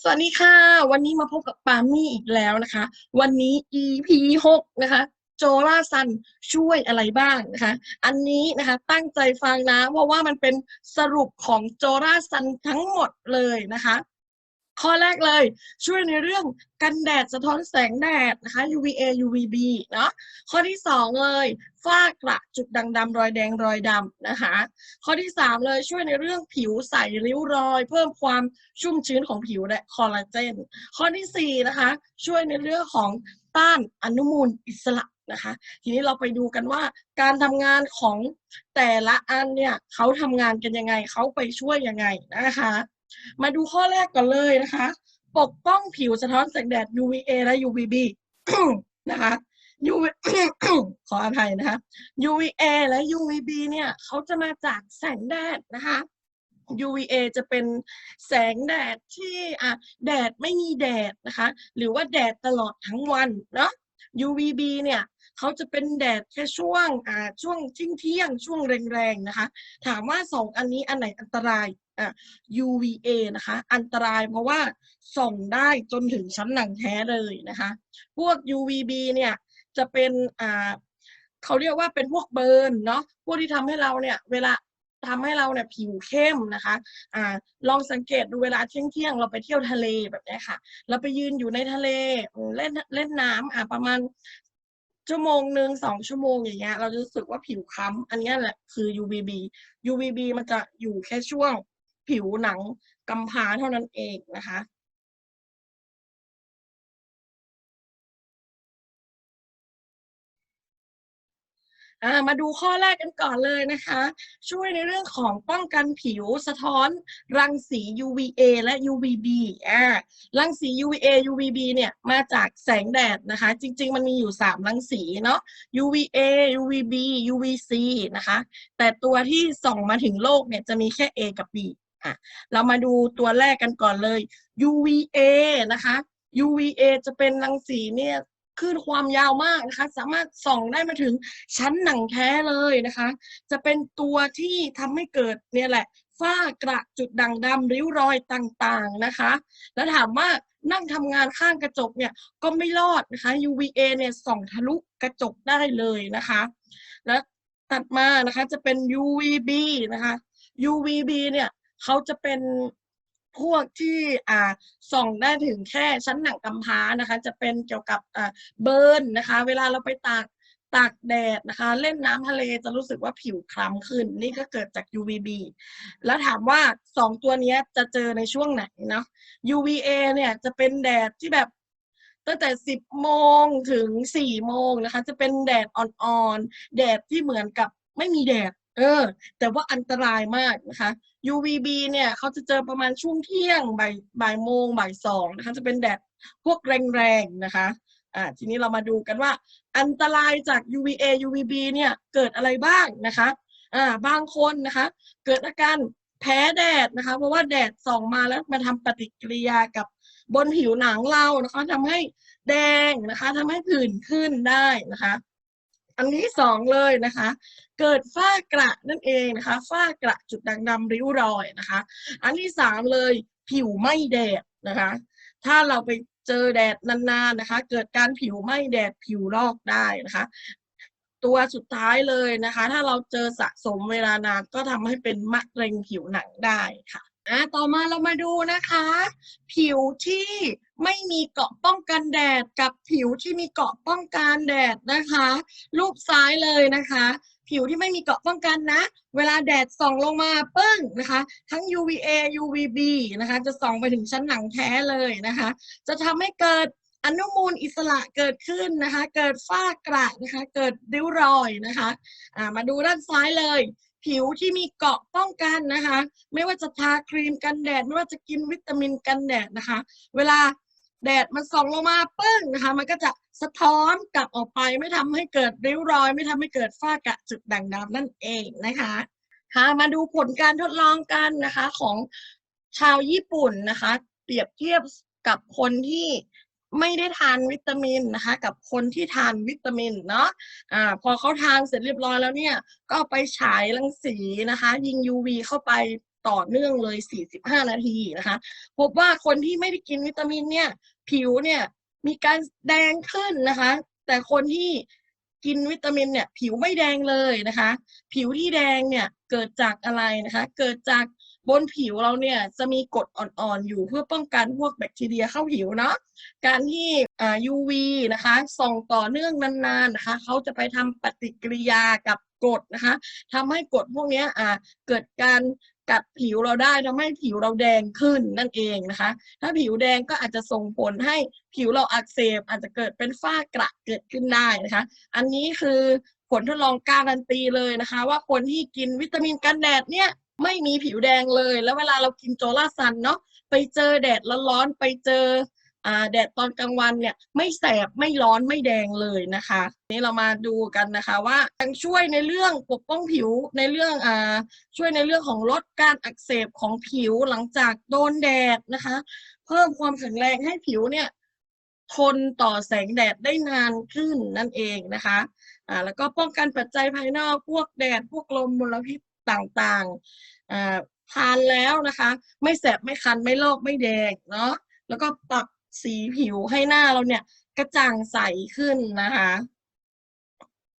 สวัสดีค่ะ วันนี้มาพบกับปามี่อีกแล้วนะคะ วันนี้ EP หกนะคะ โจลาซันช่วยอะไรบ้างนะคะ อันนี้นะคะตั้งใจฟังนะเพราะว่ามันเป็นสรุปของโจลาซันทั้งหมดเลยนะคะ ข้อแรกเลย ช่วยในเรื่องกันแดดสะท้อนแสงแดดนะคะ UVA UVB เนาะข้อที่สองเลยฝ้ากระจุดด่างดำรอยแดงรอยดำนะคะ ข้อที่สามเลยช่วยในเรื่องผิวใสริ้วรอย เพิ่มความชุ่มชื้นของผิวและคอลลาเจน ข้อที่สี่นะคะ ช่วยในเรื่องของต้านอนุมูลอิสระนะคะ ทีนี้เราไปดูกันว่าการทำงานของแต่ละอันเนี่ยเขาทำงานกันยังไงเขาไปช่วยยังไงนะคะ มาดูข้อแรกก่อนเลยนะคะ ปกป้องผิวสะท้อนแสงแดด UVA และ UVB นะคะ UV ขออภัยนะคะ UVA และ UVB เนี่ยเขาจะมาจากแสงแดดนะคะ UVA จะเป็นแสงแดดที่อะแดดไม่มีแดดนะคะ หรือว่าแดดตลอดทั้งวันเนาะ UVB เนี่ย เขาจะเป็นแดดแค่ช่วงอ่าช่วงที่ยงเที่ยงช่วงแรงๆนะคะ ถามว่าสองอันนี้อันไหนอันตรายอะ UVA นะคะ อันตรายเพราะว่าส่องได้จนถึงชั้นหนังแท้เลยนะคะ พวก UVB เนี่ยจะเป็นอ่าเขาเรียกว่าเป็นพวกเบิร์นเนาะพวกที่ทำให้เราเนี่ยเวลาทำให้เราเนี่ยผิวเข้มนะคะอ่าลองสังเกตดูเวลาเที่ยงเที่ยงเราไปเที่ยวทะเลแบบนี้ค่ะ เราไปยืนอยู่ในทะเลเล่นเล่นน้ำอะประมาณ ชั่วโมงหนึ่งสองชั่วโมงอย่างเงี้ย เราจะรู้สึกว่าผิวคล้ำอันนี้แหละคือ UVB UVB มันจะอยู่แค่ช่วงผิวหนังกำพร้าเท่านั้นเองนะคะ มาดูข้อแรกกันก่อนเลยนะคะ ช่วยในเรื่องของป้องกันผิวสะท้อน รังสี UVA และ UVB อ่ารังสี UVA UVB เนี่ยมาจากแสงแดดนะคะ จริง ๆ มันมีอยู่ 3 รังสีเนาะ UVA UVB UVC นะคะ แต่ตัวที่ส่องมาถึงโลกเนี่ยจะมีแค่ A กับ B อะเรามาดูตัวแรกกันก่อนเลย UVA นะคะ UVA จะเป็นรังสีเนี่ย คลื่นความยาวมากนะคะ สามารถส่องได้มาถึงชั้นหนังแท้เลยนะคะ จะเป็นตัวที่ทำให้เกิดเนี่ยแหละฝ้ากระจุดด่างดำริ้วรอยต่างๆนะคะ แล้วถามว่านั่งทำงานข้างกระจกเนี่ยก็ไม่รอดนะคะ UVA เนี่ยส่องทะลุกระจกได้เลยนะคะ แล้วตัดมานะคะจะเป็น UVB นะคะ UVB เนี่ยเขาจะเป็น พวกที่อ่าส่องได้ถึงแค่ชั้นหนังกำพร้านะคะ จะเป็นเกี่ยวกับอ่าเบิร์นนะคะ เวลาเราไปตากตากแดดนะคะ เล่นน้ำทะเลจะรู้สึกว่าผิวคล้ำขึ้น นี่ก็เกิดจาก UVB แล้วถามว่าสองตัวนี้จะเจอในช่วงไหนเนาะ UVA เนี่ยจะเป็นแดดที่แบบตั้งแต่ 10 โมงถึง 4 โมงนะคะ จะเป็นแดดอ่อนๆ แดดที่เหมือนกับไม่มีแดด เออ แต่ว่าอันตรายมากนะคะ UVB เนี่ยเขาจะเจอประมาณช่วงเที่ยงบ่ายบ่ายโมงบ่ายสองนะคะ จะเป็นแดดพวกแรงๆนะคะอ่าทีนี้เรามาดูกันว่า อันตรายจาก UVA UVB เนี่ยเกิดอะไรบ้างนะคะอ่าบางคนนะคะ เกิดอาการแพ้แดดนะคะ เพราะว่าแดดส่องมาแล้วมาทำปฏิกิริยากับบนผิวหนังเรานะคะทำให้แดงนะคะทำให้ผื่นขึ้นได้นะคะ อันที่สองเลยนะคะ เกิดฝ้ากระนั่นเองนะคะ ฝ้ากระจุดด่างดำริ้วรอยนะคะ อันที่สามเลยผิวไหม้แดดนะคะ ถ้าเราไปเจอแดดนานๆนะคะ เกิดการผิวไหม้แดดผิวลอกได้นะคะ ตัวสุดท้ายเลยนะคะ ถ้าเราเจอสะสมเวลานานก็ทำให้เป็นมะเร็งผิวหนังได้ค่ะ อะต่อมาเรามาดูนะคะ ผิวที่ไม่มีเกาะป้องกันแดดกับผิวที่มีเกาะป้องกันแดดนะคะ รูปซ้ายเลยนะคะ ผิวที่ไม่มีเกาะป้องกันนะ เวลาแดดส่องลงมาปึ้งนะคะ ทั้ง UVA UVB นะคะ จะส่องไปถึงชั้นหนังแท้เลยนะคะ จะทำให้เกิดอนุมูลอิสระเกิดขึ้นนะคะ เกิดฝ้ากระนะคะ เกิดริ้วรอยนะคะ อ่า มาดูด้านซ้ายเลย ผิวที่มีเกาะป้องกันนะคะ ไม่ว่าจะทาครีมกันแดด ไม่ว่าจะกินวิตามินกันแดดนะคะ เวลาแดดมันส่องลงมาปึ้งนะคะ มันก็จะสะท้อนกลับออกไปไม่ทำให้เกิดริ้วรอย ไม่ทำให้เกิดฝ้ากระจุดด่างดำนั่นเองนะคะค่ะมาดูผลการทดลองกันนะคะของชาวญี่ปุ่นนะคะ เปรียบเทียบกับคนที่ ไม่ได้ทานวิตามินนะคะ กับคนที่ทานวิตามินเนาะอ่าพอเขาทานเสร็จเรียบร้อยแล้วเนี่ย ก็ไปฉายรังสีนะคะ ยิง UV เข้าไปต่อเนื่องเลย 45 นาทีนะคะ พบว่าคนที่ไม่ได้กินวิตามินเนี่ย ผิวเนี่ยมีการแดงขึ้นนะคะ แต่คนที่กินวิตามินเนี่ย ผิวไม่แดงเลยนะคะ ผิวที่แดงเนี่ยเกิดจากอะไรนะคะ เกิดจาก บนผิวเราเนี่ยจะมีกรดอ่อนๆ อยู่เพื่อป้องกันพวกแบคทีเรียเข้าผิวเนาะการที่อ่า UV นะคะส่องต่อเนื่องนานๆนะคะเขาจะไปทำปฏิกิริยากับกรดนะคะทำให้กรดพวกนี้อ่าเกิดการกัดผิวเราได้ทำให้ผิวเราแดงขึ้นนั่นเองนะคะ ถ้าผิวแดงก็อาจจะส่งผลให้ผิวเราอักเสบ อาจจะเกิดเป็นฝ้ากระเกิดขึ้นได้นะคะ อันนี้คือผลทดลองการันตีเลยนะคะ ว่าคนที่กินวิตามินกันแดดเนี่ย ไม่มีผิวแดงเลย แล้วเวลาเรากินโจลาซันเนาะไปเจอแดดร้อนๆไปเจออ่าแดดตอนกลางวันเนี่ยไม่แสบไม่ร้อนไม่แดงเลยนะคะ นี่เรามาดูกันนะคะว่ายังช่วยในเรื่องปกป้องผิวในเรื่องอ่าช่วยในเรื่องของลดการอักเสบของผิวหลังจากโดนแดดนะคะ เพิ่มความแข็งแรงให้ผิวเนี่ยทนต่อแสงแดดได้นานขึ้นนั่นเองนะคะอ่าแล้วก็ป้องกันปัจจัยภายนอกพวกแดดพวกลมมลพิษ ต่างๆทานแล้วนะคะ ไม่แสบไม่คันไม่ลอกไม่แดงเนาะแล้วก็ปรับสีผิวให้หน้าเราเนี่ยกระจ่างใสขึ้นนะคะ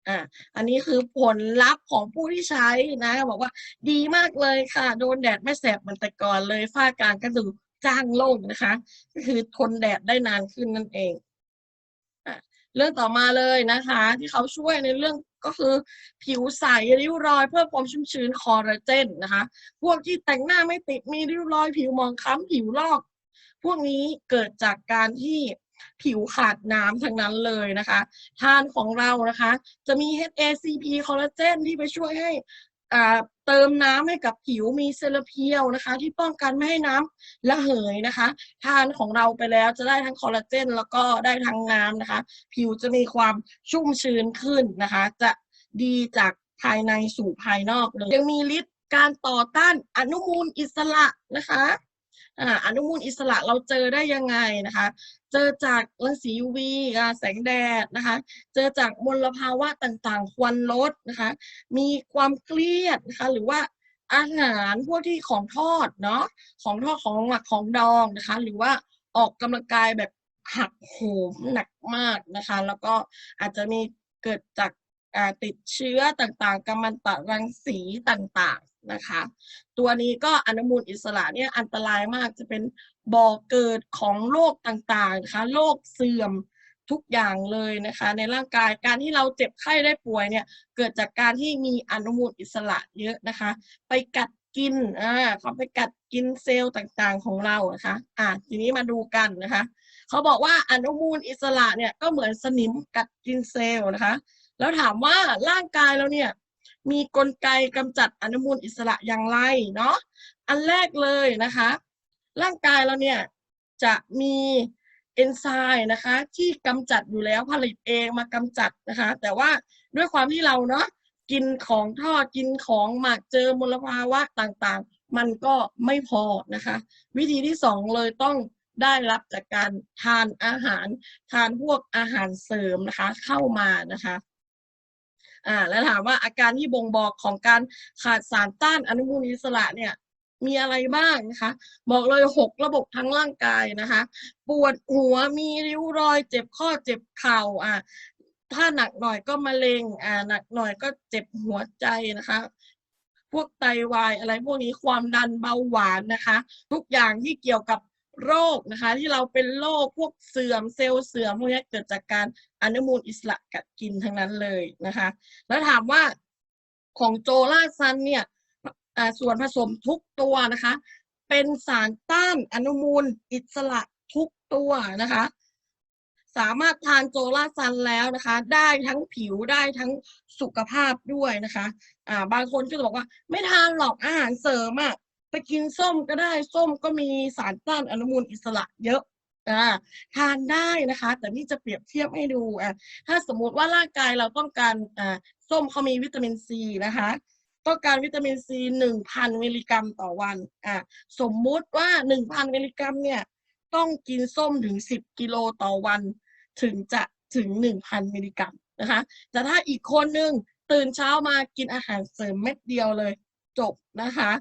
อ่าอันนี้คือผลลัพธ์ของผู้ที่ใช้นะบอกว่าดีมากเลยค่ะ โดนแดดไม่แสบเหมือนแต่ก่อนเลยฝ้ากลางก็ดูจ้างโล่งนะคะ ก็คือทนแดดได้นานขึ้นนั่นเองเรื่องต่อมาเลยนะคะ ที่เขาช่วยในเรื่อง ก็คือผิวใสริ้วรอย เพิ่มความชุ่มชื้นคอลลาเจนนะคะ พวกที่แต่งหน้าไม่ติดมีริ้วรอยผิวหมองคล้ำผิวลอก พวกนี้เกิดจากการที่ผิวขาดน้ำทั้งนั้นเลยนะคะ ทานของเรานะคะ จะมี HACP คอลลาเจนที่ไปช่วยให้อ่า เติมน้ำให้กับผิวมีเซลเพียวนะคะ ที่ป้องกันไม่ให้น้ำระเหยนะคะ ทานของเราไปแล้วจะได้ทั้งคอลลาเจนแล้วก็ได้ทั้งน้ำนะคะ ผิวจะมีความชุ่มชื้นขึ้นนะคะ จะดีจากภายในสู่ภายนอกเลยยังมีฤทธิ์การต่อต้านอนุมูลอิสระนะคะ อนุมูลอิสระเราเจอได้ยังไงนะคะ เจอจากรังสี UV อ่าแสงแดดนะคะ เจอจากมลภาวะต่างๆ ควันลดนะคะ มีความเครียดนะคะหรือว่าอาหารพวกที่ของทอดเนาะของทอดของหมักของดองนะคะ หรือว่าออกกำลังกายแบบหักโหมหนักมากนะคะ แล้วก็อาจจะมีเกิดจาก ติดเชื้อต่างๆ กัมมันตรังสีต่างๆนะคะ ตัวนี้ก็อนุมูลอิสระเนี่ยอันตรายมากจะเป็นบ่อเกิดของโรคต่างๆนะคะโรคเสื่อมทุกอย่างเลยนะคะ ในร่างกายการที่เราเจ็บไข้ได้ป่วยเนี่ยเกิดจากการที่มีอนุมูลอิสระเยอะนะคะ ไปกัดกินอ่าเขาไปกัดกินเซลล์ต่างๆของเรานะคะอ่าทีนี้มาดูกันนะคะ เขาบอกว่าอนุมูลอิสระเนี่ยก็เหมือนสนิมกัดกินเซลล์นะคะ แล้วถามว่าร่างกายเราเนี่ย มีกลไกกำจัดอนุมูลอิสระอย่างไรเนาะอันแรกเลยนะคะ ร่างกายเราเนี่ยจะมีเอนไซม์นะคะที่กำจัดอยู่แล้วผลิตเองมากำจัดนะคะ แต่ว่าด้วยความที่เราเนาะกินของทอดกินของหมักเจอมลภาวะต่างๆ มันก็ไม่พอนะคะ วิธีที่สองเลยต้องได้รับจากการทานอาหารทานพวกอาหารเสริมนะคะเข้ามานะคะ อ่าแล้วถามว่าอาการที่บ่งบอกของการขาดสารต้านอนุมูลอิสระเนี่ยมีอะไรบ้างนะคะ บอกเลยหกระบบทั้งร่างกายนะคะ ปวดหัวมีริ้วรอย เจ็บข้อเจ็บเข่าอ่าถ้าหนักหน่อยก็มะเร็งอ่าหนักหน่อยก็เจ็บหัวใจนะคะพวกไตวายอะไรพวกนี้ความดันเบาหวานนะคะ ทุกอย่างที่เกี่ยวกับ โรคนะคะที่เราเป็นโรคพวกเสื่อมเซลล์เสื่อมพวกนี้เกิดจากการอนุมูลอิสระกัดกินทั้งนั้นเลยนะคะ แล้วถามว่าของโจลาซันเนี่ยส่วนผสมทุกตัวนะคะ เป็นสารต้านอนุมูลอิสระทุกตัวนะคะ สามารถทานโจลาซันแล้วนะคะ ได้ทั้งผิวได้ทั้งสุขภาพด้วยนะคะ อ่าบางคนก็จะบอกว่า ไม่ทานหรอกอาหารเสริมอะ ไปกินส้มก็ได้ส้มก็มีสารต้านอนุมูลอิสระเยอะอ่าทานได้นะคะ แต่นี่จะเปรียบเทียบให้ดูอะถ้าสมมุติว่าร่างกายเราต้องการอ่าส้มเขามีวิตามินซีนะคะต้องการวิตามินซีหนึ่งพันมิลลิกรัมต่อวันอ่าสมมุติว่าหนึ่งพันมิลลิกรัมเนี่ยต้องกินส้มถึงสิบกิโลต่อวัน ถึงจะถึงหนึ่งพันมิลลิกรัมนะคะแต่ถ้าอีกคนนึงตื่นเช้ามากินอาหารเสริมเม็ดเดียวเลย จบนะคะ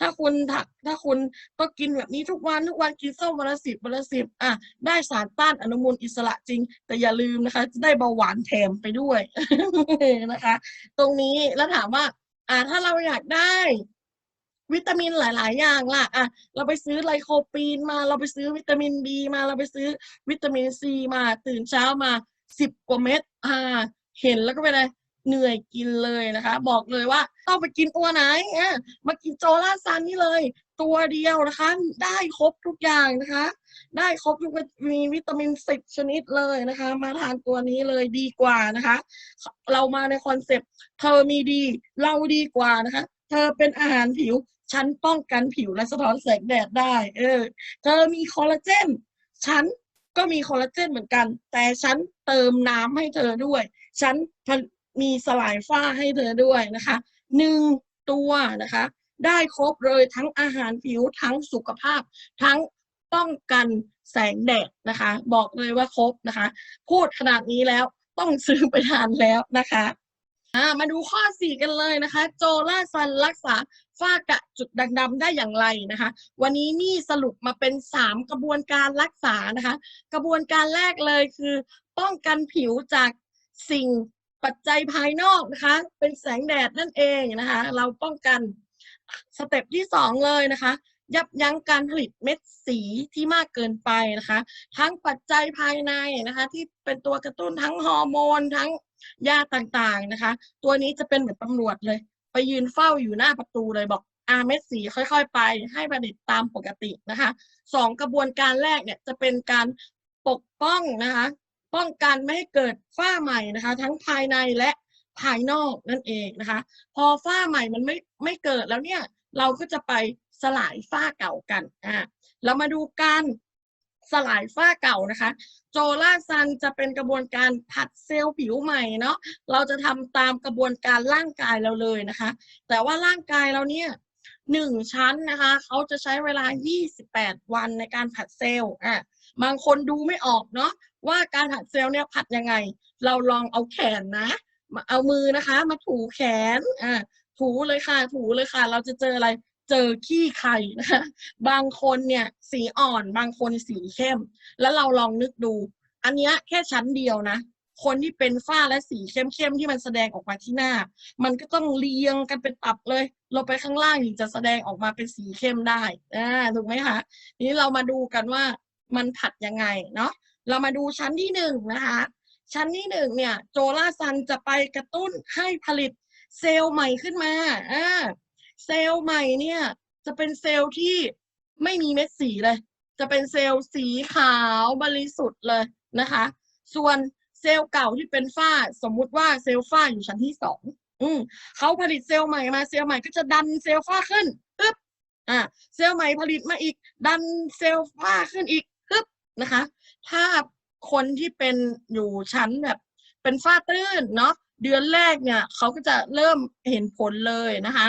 ถ้าคุณถักถ้าคุณก็กินแบบนี้ทุกวันทุกวันกินส้มวันละสิบวันละสิบอะได้สารต้านอนุมูลอิสระจริง แต่อย่าลืมนะคะจะได้เบาหวานแถมไปด้วยนะคะ ตรงนี้แล้วถามว่า อ่าถ้าเราอยากได้วิตามินหลาย ๆ อย่างล่ะ อะ เราไปซื้อไลโคปีนมา เราไปซื้อวิตามินบีมา เราไปซื้อวิตามินซีมา ตื่นเช้ามาสิบกว่าเม็ด อ่า เห็นแล้วก็เป็นไง เหนื่อยกินเลยนะคะ บอกเลยว่าต้องไปกินตัวไหนมากินโจลาซันนี่เลย ตัวเดียวนะคะ ได้ครบทุกอย่างนะคะ ได้ครบทุกมีวิตามินสิบชนิดเลยนะคะ มาทานตัวนี้เลยดีกว่านะคะ เรามาในคอนเซปต์เธอมีดี เราดีกว่านะคะ เธอเป็นอาหารผิวฉันป้องกันผิวและสะท้อนแสงแดดได้ เออ เธอมีคอลลาเจนฉันก็มีคอลลาเจนเหมือนกัน แต่ฉันเติมน้ำให้เธอด้วย ฉัน มีสลายฝ้าให้เธอด้วยนะคะหนึ่งตัวนะคะ ได้ครบเลยทั้งอาหารผิวทั้งสุขภาพ ทั้งป้องกันแสงแดดนะคะ บอกเลยว่าครบนะคะ พูดขนาดนี้แล้วต้องซื้อไปทานแล้วนะคะมาดูข้อสี่กันเลยนะคะ โจลาซันรักษาฝ้ากระจุดด่างดำได้อย่างไรนะคะ วันนี้นี่สรุปมาเป็นสามกระบวนการรักษานะคะ กระบวนการแรกเลยคือ ป้องกันผิวจากสิ่ง ปัจจัยภายนอกนะคะ เป็นแสงแดดนั่นเองนะคะ เราป้องกันสเต็ปที่สองเลยนะคะ ยับยั้งการผลิตเม็ดสีที่มากเกินไปนะคะ ทั้งปัจจัยภายในนะคะ ที่เป็นตัวกระตุ้นทั้งฮอร์โมนทั้งยาต่างๆนะคะ ตัวนี้จะเป็นเหมือนตำรวจเลย ไปยืนเฝ้าอยู่หน้าประตูเลยบอกอาเม็ดสีค่อยๆ ไปให้ผลิตตามปกตินะคะสองกระบวนการแรกเนี่ยจะเป็นการปกป้องนะคะ ป้องกันไม่ให้เกิดฝ้าใหม่นะคะ ทั้งภายในและภายนอกนั่นเองนะคะ พอฝ้าใหม่มันไม่ไม่เกิดแล้วเนี่ย เราก็จะไปสลายฝ้าเก่ากันอ่าเรามาดูการสลายฝ้าเก่านะคะ โจลาซันจะเป็นกระบวนการผัดเซลล์ผิวใหม่เนาะเราจะทำตามกระบวนการร่างกายเราเลยนะคะ แต่ว่าร่างกายเราเนี่ยหนึ่งชั้นนะคะ เขาจะใช้เวลา 28 วันในการผัดเซลล์อะ บางคนดูไม่ออกเนาะว่าการผัดเซลล์เนี่ยผัดยังไง เราลองเอาแขนนะ มาเอามือนะคะ มาถูแขนอ่าถูเลยค่ะ ถูเลยค่ะ เราจะเจออะไรเจอขี้ไข่นะคะบางคนเนี่ยสีอ่อน บางคนสีเข้ม แล้วเราลองนึกดู อันเนี้ยแค่ชั้นเดียวนะ คนที่เป็นฝ้าและสีเข้มๆที่มันแสดงออกมาที่หน้า มันก็ต้องเรียงกันเป็นตับเลยเราไปข้างล่างถึงจะแสดงออกมาเป็นสีเข้มได้อ่าถูกไหมคะทีนี้เรามาดูกันว่า มันผัดยังไงเนาะเรามาดูชั้นที่หนึ่งนะคะ ชั้นที่หนึ่งเนี่ยโจลาซันจะไปกระตุ้นให้ผลิตเซลล์ใหม่ขึ้นมาอ่าเซลล์ใหม่เนี่ยจะเป็นเซลล์ที่ไม่มีเม็ดสีเลย จะเป็นเซลล์สีขาวบริสุทธิ์เลยนะคะ ส่วนเซลล์เก่าที่เป็นฝ้าสมมุติว่าเซลล์ฝ้าอยู่ชั้นที่สองอืมเขาผลิตเซลล์ใหม่มาเซลล์ใหม่ก็จะดันเซลล์ฝ้าขึ้นปึ๊บอ่าเซลล์ใหม่ผลิตมาอีก ดันเซลล์ฝ้าขึ้นอีก นะคะ ถ้าคนที่เป็นอยู่ชั้นแบบเป็นฝ้าตื้นเนาะเดือนแรกเนี่ยเขาก็จะเริ่มเห็นผลเลยนะคะ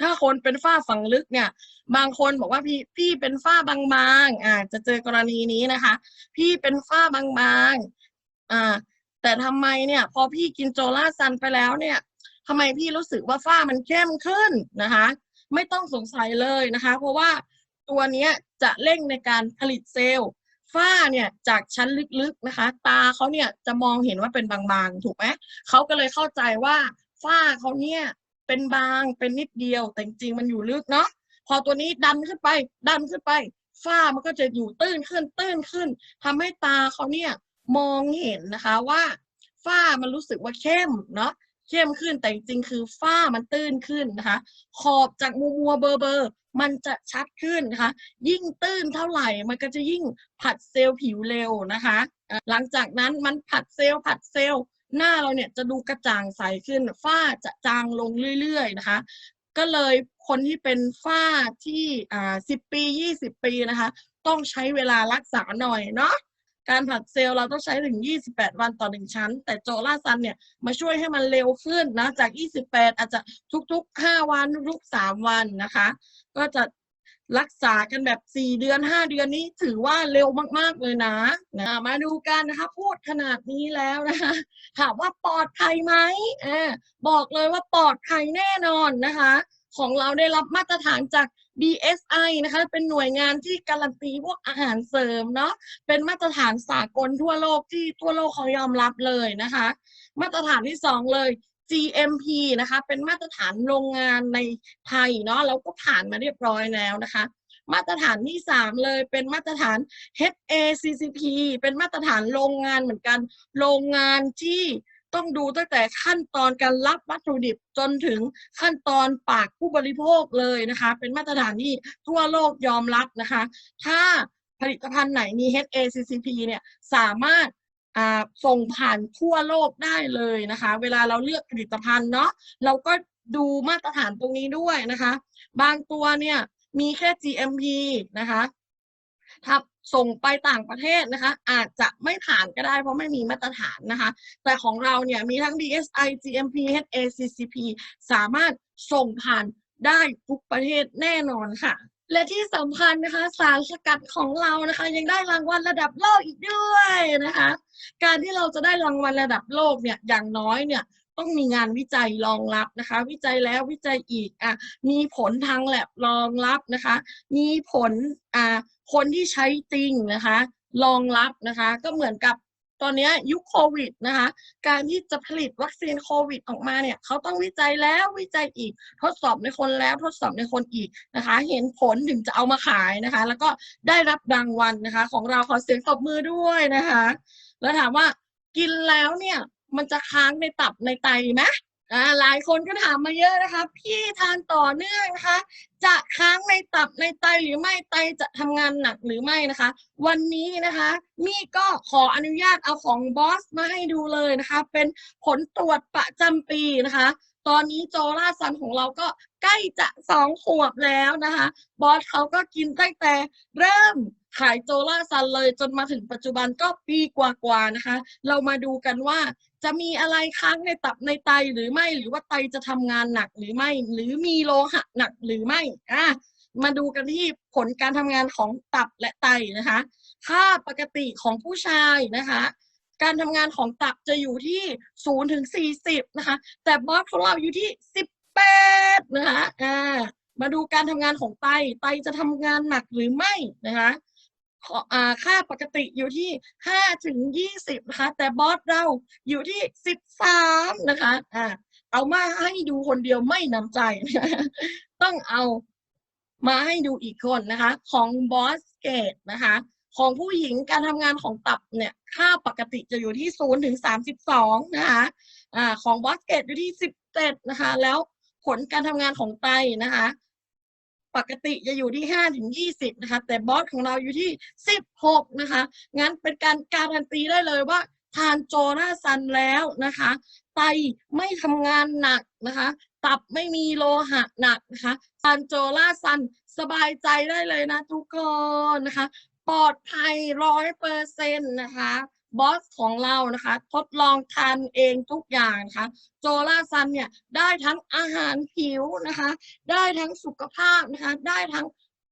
ถ้าคนเป็นฝ้าฝังลึกเนี่ย บางคนบอกว่าพี่พี่เป็นฝ้าบางๆอ่าจะเจอกรณีนี้นะคะ พี่เป็นฝ้าบางๆอ่าแต่ทำไมเนี่ย พอพี่กินโจลาซันไปแล้วเนี่ยทำไมพี่รู้สึกว่าฝ้ามันเข้มขึ้นนะคะ ไม่ต้องสงสัยเลยนะคะ เพราะว่าตัวเนี้ยจะเร่งในการผลิตเซลล์ ฝ้าเนี่ยจากชั้นลึกๆนะคะ ตาเขาเนี่ยจะมองเห็นว่าเป็นบางๆ ถูกไหมเขาก็เลยเข้าใจว่าฝ้าเขาเนี่ยเป็นบางเป็นนิดเดียว แต่จริงๆมันอยู่ลึกเนาะพอตัวนี้ดันขึ้นไป ดันขึ้นไป ฝ้ามันก็จะอยู่ตื้นขึ้นตื้นขึ้นทำให้ตาเขาเนี่ยมองเห็นนะคะว่าฝ้ามันรู้สึกว่าเข้มเนาะ เข้มขึ้นแต่จริงๆคือฝ้ามันตื้นขึ้นนะคะ ขอบจากมัวมัวๆเบอร์เบอร์มันจะชัดขึ้นนะคะ ยิ่งตื้นเท่าไหร่มันก็จะยิ่งผัดเซลล์ผิวเร็วนะคะ หลังจากนั้นมันผัดเซลล์ผัดเซลล์หน้าเราเนี่ยจะดูกระจ่างใสขึ้น ฝ้าจะจางลงเรื่อยๆนะคะ ก็เลยคนที่เป็นฝ้าที่อ่าสิบปียี่สิบปีนะคะ ต้องใช้เวลารักษาหน่อยเนาะ การผัดเซลล์เราต้องใช้ถึง 28 วันต่อหนึ่งชั้น แต่โจลาซันเนี่ยมาช่วยให้มันเร็วขึ้นนะจาก 28 อาจจะทุกๆ 5 วันทุกๆ 3 วันนะคะ ก็จะรักษากันแบบ 4 เดือน 5 เดือนนี้ถือว่าเร็วมาก ๆ เลยนะนะมาดูกันนะคะพูดขนาดนี้แล้วนะคะถามว่าปลอดภัยไหมอบอกเลยว่าปลอดภัยแน่นอนนะคะ ของเราได้รับมาตรฐานจาก BSI นะคะเป็นหน่วยงานที่การันตีพวกอาหารเสริมเนาะเป็นมาตรฐานสากลทั่วโลกที่ทั่วโลกเขายอมรับเลยนะคะ มาตรฐานที่สองเลย GMP นะคะเป็นมาตรฐานโรงงานในไทยเนาะเราก็ผ่านมาเรียบร้อยแล้วนะคะ มาตรฐานที่สามเลยเป็นมาตรฐาน HACCP เป็นมาตรฐานโรงงานเหมือนกัน โรงงานที่ ต้องดูตั้งแต่ขั้นตอนการรับวัตถุดิบจนถึงขั้นตอนปากผู้บริโภคเลยนะคะ เป็นมาตรฐานที่ทั่วโลกยอมรับนะคะ ถ้าผลิตภัณฑ์ไหนมี HACCP เนี่ยสามารถส่งผ่านทั่วโลกได้เลยนะคะ เวลาเราเลือกผลิตภัณฑ์เนาะเราก็ดูมาตรฐานตรงนี้ด้วยนะคะ บางตัวเนี่ยมีแค่ GMP นะคะ ถ้าส่งไปต่างประเทศนะคะ อาจจะไม่ผ่านก็ได้เพราะไม่มีมาตรฐานนะคะ แต่ของเราเนี่ยมีทั้ง DSI GMP HACCP สามารถส่งผ่านได้ทุกประเทศแน่นอนค่ะ และที่สำคัญนะคะ สารสกัดของเรานะคะ ยังได้รางวัลระดับโลกอีกด้วยนะคะ การที่เราจะได้รางวัลระดับโลกเนี่ยอย่างน้อยเนี่ย ต้องมีงานวิจัยรองรับนะคะ วิจัยแล้ววิจัยอีกอะมีผลทางแลบรองรับนะคะ มีผลอ่าคนที่ใช้จริงนะคะ รองรับนะคะ ก็เหมือนกับตอนนี้ยยุคโควิดนะคะ การที่จะผลิตวัคซีนโควิดออกมาเนี่ยเขาต้องวิจัยแล้ววิจัยอีก ทดสอบในคนแล้วทดสอบในคนอีกนะคะ เห็นผลถึงจะเอามาขายนะคะ แล้วก็ได้รับรางวัลนะคะ ของเราขอเสียงตบมือด้วยนะคะ แล้วถามว่ากินแล้วเนี่ย มันจะค้างในตับในไตไหมอ่าหลายคนก็ถามมาเยอะนะคะ พี่ทานต่อเนื่องนะคะ จะค้างในตับในไตหรือไม่ไตจะทำงานหนักหรือไม่นะคะ วันนี้นะคะมี่ก็ขออนุญาตเอาของบอสมาให้ดูเลยนะคะ เป็นผลตรวจประจำปีนะคะ ตอนนี้โจล่าซันของเราก็ใกล้จะสองขวบแล้วนะคะ บอสเขาก็กินตั้งแต่เริ่มขายโจล่าซันเลยจนมาถึงปัจจุบันก็ปีกว่าๆนะคะ เรามาดูกันว่าจะมีอะไรค้างในตับในไตหรือไม่หรือว่าไตจะทำงานหนักหรือไม่ หรือมีโลหะหนักหรือไม่อะมาดูกันที่ผลการทำงานของตับและไตนะคะค่าปกติของผู้ชายนะคะการทำงานของตับจะอยู่ที่0ถึง40นะคะ แต่บอสของเราอยู่ที่ 18นะคะอ่ามาดูการทำงานของไต ไตจะทำงานหนักหรือไม่นะคะ ค่าปกติอยู่ที่ 5 ถึง 20 นะคะ แต่บอสเราอยู่ที่ 13 นะคะอ่าเอามาให้ดูคนเดียวไม่นำใจ ต้องเอามาให้ดูอีกคนนะคะ ของบอสเกตนะคะ ของผู้หญิงการทำงานของตับเนี่ย ค่าปกติจะอยู่ที่ 0 ถึง 32 นะคะอ่าของบอสเกตอยู่ที่ 17 นะคะ แล้วผลการทำงานของไตนะคะ ปกติจะอยู่ที่5ถึง20นะคะ แต่บอสของเราอยู่ที่ 16 นะคะ งั้นเป็นการการันตีได้เลยว่า ทานโจนาซันแล้วนะคะ ไตไม่ทำงานหนักนะคะ ตับไม่มีโลหะหนักนะคะ ทานโจลาซันสบายใจได้เลยนะทุกคนนะคะ ปลอดภัยร้อยเปอร์เซ็นต์นะคะ บอสของเรานะคะ ทดลองทานเองทุกอย่างนะคะโจลาซันเนี่ยได้ทั้งอาหารผิวนะคะ ได้ทั้งสุขภาพนะคะ ได้ทั้ง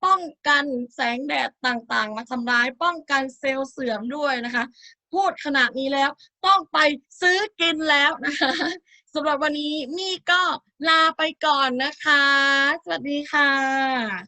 ป้องกันแสงแดดต่างๆ มาทำร้ายป้องกันเซลล์เสื่อมด้วยนะคะ พูดขนาดนี้แล้วต้องไปซื้อกินแล้วนะคะสำหรับวันนี้มี่ก็ลาไปก่อนนะคะ สวัสดีค่ะ